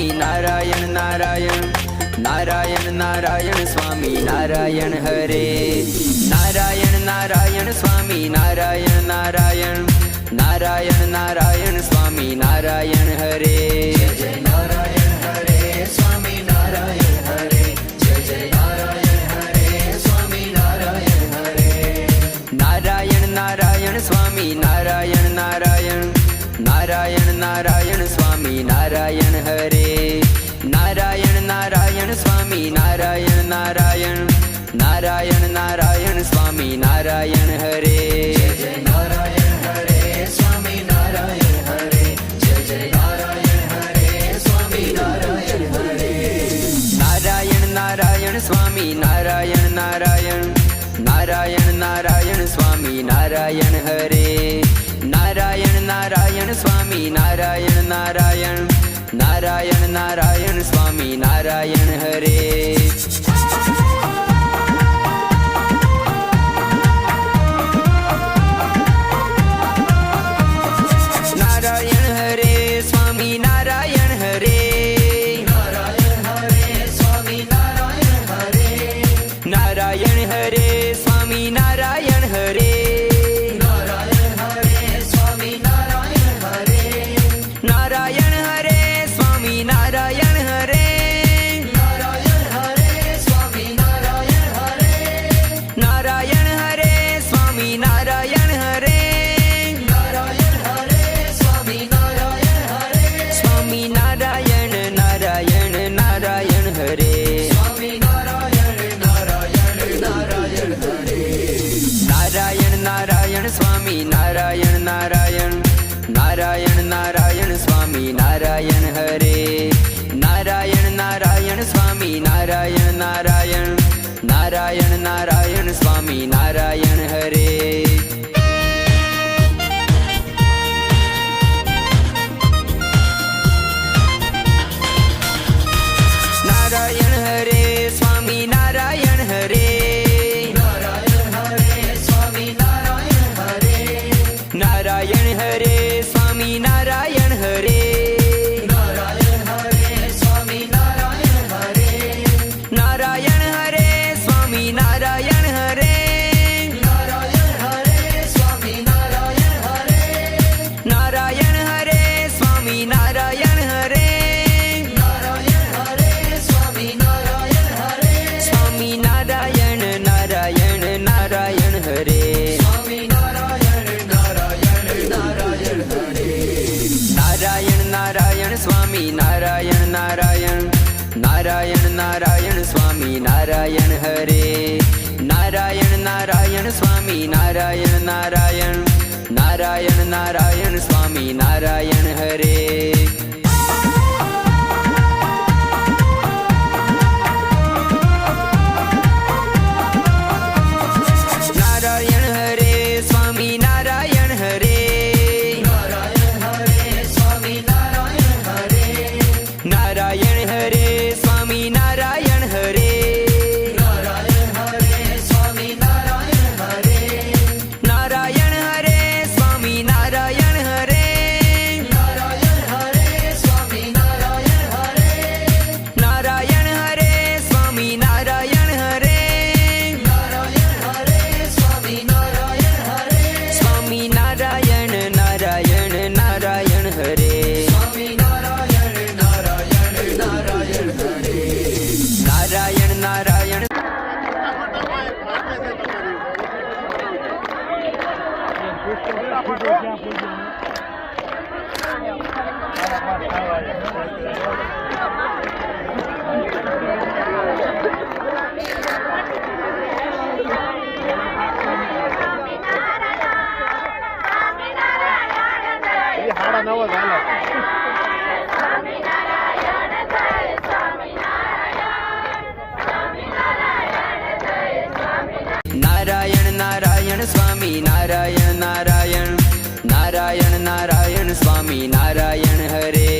નારાયણ નારાયણ નારાયણ સ્વામી નારાયણ હરે. નારાયણ નારાયણ સ્વામી નારાયણ નારાયણ નારાયણ નારાયણ સ્વામી નારાયણ હરે. નારાયણ હરે નારાયણ નારાયણ સ્વામી નારાયણ નારાયણ નારાયણ નારાયણ સ્વામી નારાયણ હરે જય નારાયણ હરે સ્વામી નારાયણ હરે જય જય નારાયણ હરે સ્વામી નારાયણ હરે નારાયણ નારાયણ સ્વામી નારાયણ નારાયણ નારાયણ નારાયણ સ્વામી નારાયણ હરે નારાયણ નારાયણ સ્વામી નારાયણ નારાયણ નારાયણ નારાયણ સ્વામી નારાયણ હરે terminar allá. નારાયણ નારાયણ સ્વામી નારાયણ હરે નારાયણ હરે સ્વામી નારાયણ હરે નારાયણ હરે સ્વામી નારાયણ હરે નારાયણ નારાયણ નારાયણ સ્વામી નારાયણ હરે નારાયણ નારાયણ સ્વામી નારાયણ નારાયણ નારાયણ નારાયણ સ્વામી નારાયણ હરે નવો ચાલે નારાયણ નારાયણ સ્વામી નારાયણ નારાયણ નારાયણ નારાયણ સ્વામી નારાયણ હરે